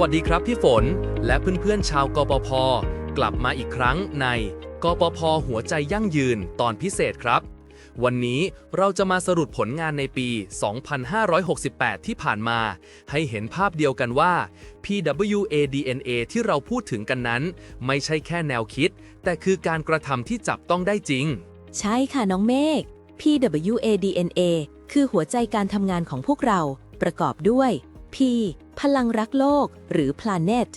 วัสดีครับพี่ฝน และเพื่อนๆชาวกปพ กลับมาอีกครั้งในกปพ หัวใจยั่งยืนตอนพิเศษครับ วันนี้เราจะมาสรุปผลงานในปี 2568 ที่ผ่านมา ให้เห็นภาพเดียวกันว่า PWADNA ที่เราพูดถึงกันนั้น ไม่ใช่แค่แนวคิด แต่คือการกระทำที่จับต้องได้จริง ใช่ค่ะน้องเมฆ PWADNA คือหัวใจการทำงานของพวกเราประกอบด้วย P พลังรักโลก หรือ Planet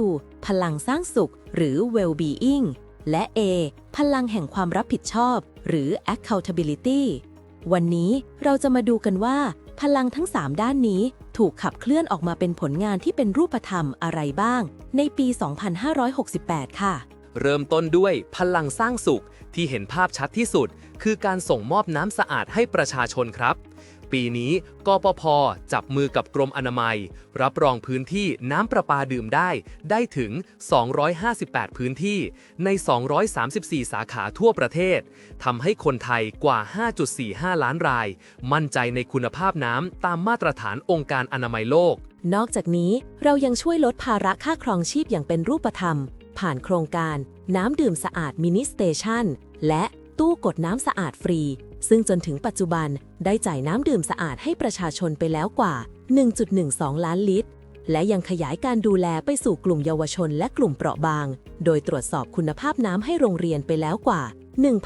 W พลังสร้างสุข หรือ Well-being และ A พลังแห่งความรับผิดชอบ หรือ Accountability วันนี้เราจะมาดูกันว่า พลังทั้ง 3 ด้านนี้ถูกขับเคลื่อนออกมาเป็นผลงานที่เป็นรูปธรรมอะไรบ้าง ในปี 2568 ค่ะ เริ่มต้นด้วยพลังสร้างสุขที่เห็นภาพชัดที่สุด คือการส่งมอบน้ำสะอาดให้ประชาชนครับ ปีนี้กปพจับมือกับกรมอนามัย รับรองพื้นที่น้ำประปาดื่มได้ ได้ถึง 258 พื้นที่ ใน 234 สาขาทั่วประเทศทำให้คนไทยกว่า 5.45 ล้านราย มั่นใจในคุณภาพน้ำตามมาตรฐานองค์การอนามัยโลก นอกจากนี้เรายังช่วยลดภาระค่าครองชีพอย่างเป็นรูปธรรม ผ่านโครงการ น้ำดื่มสะอาดมินิสเตชันและ ตู้กดน้ำสะอาดฟรี ซึ่งจนถึงปัจจุบันได้จ่ายน้ำดื่มสะอาดให้ประชาชนไปแล้วกว่า 1.12 ล้านลิตร และยังขยายการดูแลไปสู่กลุ่มเยาวชนและกลุ่มเปราะบาง โดยตรวจสอบคุณภาพน้ำให้โรงเรียนไปแล้วกว่า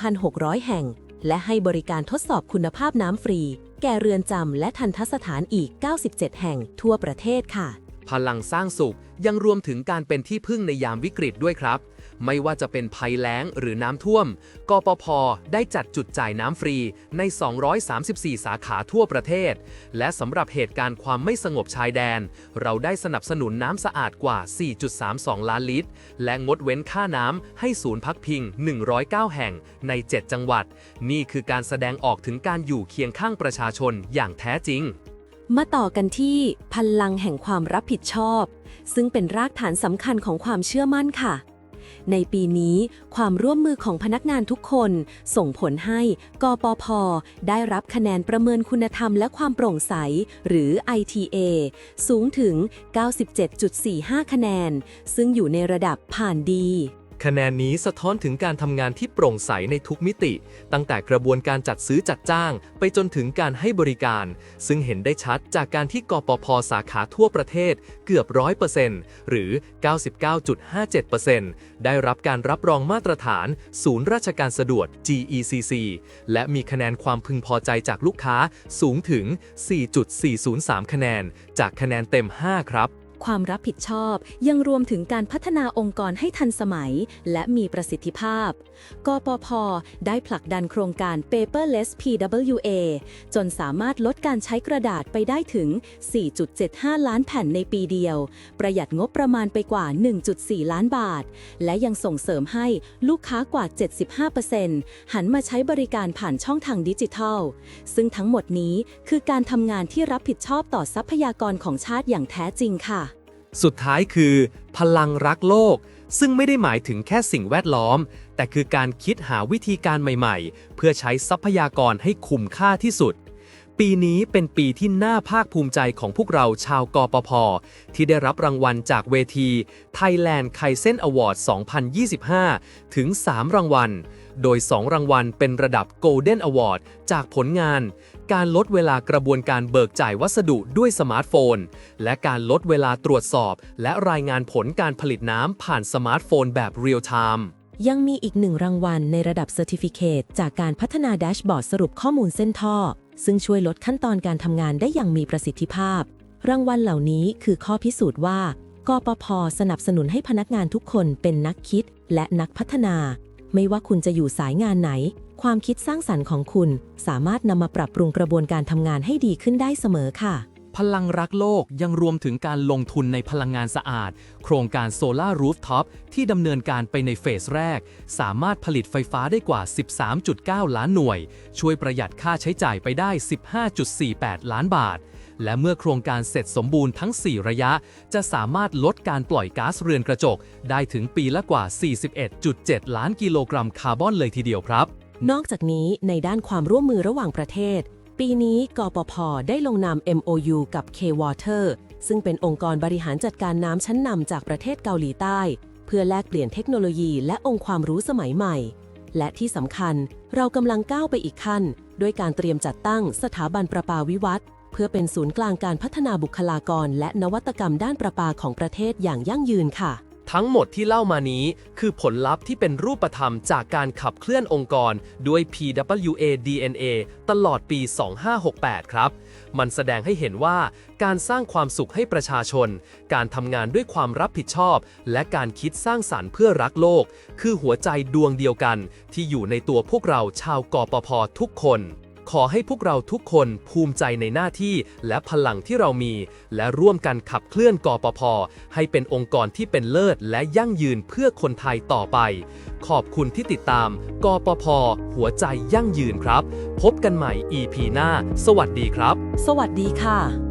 1,600 แห่ง และให้บริการทดสอบคุณภาพน้ำฟรี แก่เรือนจำและทันทสถานอีก 97 แห่งทั่วประเทศค่ะ พลังสร้างสุขยังรวมถึงการเป็นที่พึ่งในยามวิกฤตด้วยครับ ไม่ว่าจะเป็นภัยแล้งหรือน้ำท่วม กปพ ได้จัดจุดจ่ายน้ำฟรีใน 234 สาขาทั่วประเทศ และสำหรับเหตุการณ์ความไม่สงบชายแดน เราได้สนับสนุนน้ำสะอาดกว่า 4.32 ล้านลิตร และงดเว้นค่าน้ำให้ศูนย์พักพิง 109 แห่งใน 7 จังหวัด นี่คือการแสดงออกถึงการอยู่เคียงข้างประชาชนอย่างแท้จริงมาต่อกันที่พลังแห่งความรับผิดชอบ ซึ่งเป็นรากฐานสำคัญของความเชื่อมั่นค่ะ ในปีนี้ความร่วมมือของพนักงานทุกคน ส่งผลให้กปพ ได้รับคะแนนประเมินคุณธรรมและความโปร่งใส หรือ ITA สูงถึง 97.45 คะแนน ซึ่งอยู่ในระดับผ่านดี คะแนนนี้สะท้อนถึงการทำงานที่โปร่งใสในทุกมิติ ตั้งแต่กระบวนการจัดซื้อจัดจ้าง ไปจนถึงการให้บริการ ซึ่งเห็นได้ชัดจากการที่กปพสาขาทั่วประเทศเกือบ 100%หรือ 99.57%ได้รับการรับรองมาตรฐาน ศูนย์ราชการสะดวก GECC และมีคะแนนความพึงพอใจจากลูกค้าสูงถึง 4.403 คะแนน จากคะแนนเต็ม 5 ครับ ความรับผิดชอบยังรวมถึงการพัฒนาองค์กรให้ทันสมัย และมีประสิทธิภาพ กปพ ได้ผลักดันโครงการ Paperless PWA จนสามารถลดการใช้กระดาษไปได้ถึง 4.75 ล้านแผ่นในปีเดียว ประหยัดงบประมาณไปกว่า 1.4 ล้านบาท และยังส่งเสริมให้ลูกค้ากว่า 75%หันมาใช้บริการผ่านช่องทางดิจิทัล ซึ่งทั้งหมดนี้คือการทำงานที่รับผิดชอบต่อทรัพยากรของชาติอย่างแท้จริงค่ะ สุดท้ายคือ พลังรักโลก ซึ่งไม่ได้หมายถึงแค่สิ่งแวดล้อม แต่คือการคิดหาวิธีการใหม่ๆ เพื่อใช้ทรัพยากรให้คุ้มค่าที่สุด ปีนี้เป็นปีที่น่าภาคภูมิใจของพวกเราชาวกปพ ที่ได้รับรางวัลจากเวที Thailand k a i s e n Award 2025 ถึง 3 รางวัล โดย 2 รางวัลเป็นระดับ Golden Award จากผลงาน การลดเวลากระบวนการเบิกจ่ายวัสดุด้วยสมาร์ทโฟน และการลดเวลาตรวจสอบ และรายงานผลการผลิตน้ำผ่านสมาร์ทโฟนแบบเรียลไทม์ยังมีอีกหนึ่งรางวัลในระดับ Certificate จากการพัฒนาแดชบอร์ดสรุปข้อมูลเส้นท่อ ซึ่งช่วยลดขั้นตอนการทำงานได้อย่างมีประสิทธิภาพ รางวัลเหล่านี้คือข้อพิสูจน์ว่ากปพสนับสนุนให้พนักงานทุกคนเป็นนักคิดและนักพัฒนา ไม่ว่าคุณจะอยู่สายงานไหน ความคิดสร้างสรรค์ของคุณ สามารถนำมาปรับปรุงกระบวนการทำงานให้ดีขึ้นได้เสมอค่ะ พลังรักโลกยังรวมถึงการลงทุนในพลังงานสะอาด โครงการโซลารูฟท็อปที่ดำเนินการไปในเฟสแรก สามารถผลิตไฟฟ้าได้กว่า 13.9 ล้านหน่วย ช่วยประหยัดค่าใช้จ่ายไปได้ 15.48 ล้านบาท และเมื่อโครงการเสร็จสมบูรณ์ทั้ง 4 ระยะ จะสามารถลดการปล่อยก๊าซเรือนกระจก ได้ถึงปีละกว่า 41.7 ล้านกิโลกรัมคาร์บอนเลยทีเดียวครับนอกจากนี้ในด้านความร่วมมือระหว่างประเทศ ปีนี้กปพได้ลงนาม MOU กับ K-Water ซึ่งเป็นองค์กรบริหารจัดการน้ำชั้นนำจากประเทศเกาหลีใต้ เพื่อแลกเปลี่ยนเทคโนโลยีและองค์ความรู้สมัยใหม่ และที่สำคัญเรากำลังก้าวไปอีกขั้น ด้วยการเตรียมจัดตั้งสถาบันประปาวิวัฒน์เพื่อเป็นศูนย์กลางการพัฒนาบุคลากร และนวัตกรรมด้านประปาของประเทศอย่างยั่งยืนค่ะ ทั้งหมดที่เล่ามานี้คือผลลัพธ์ที่เป็นรูปธรรมจากการขับเคลื่อนองค์กรด้วย PWA DNA ตลอดปี 2568 ครับ มันแสดงให้เห็นว่าการสร้างความสุขให้ประชาชน การทำงานด้วยความรับผิดชอบ และการคิดสร้างสรรค์เพื่อรักโลก คือหัวใจดวงเดียวกัน ที่อยู่ในตัวพวกเราชาวกปพทุกคน ขอให้พวกเราทุกคนภูมิใจในหน้าที่และพลังที่เรามี และร่วมกันขับเคลื่อนกอปพให้เป็นองค์กรที่เป็นเลิศและยั่งยืนเพื่อคนไทยต่อไป ขอบคุณที่ติดตาม กปพหัวใจยั่งยืนครับ พบกันใหม่ EP หน้า สวัสดีครับ สวัสดีค่ะ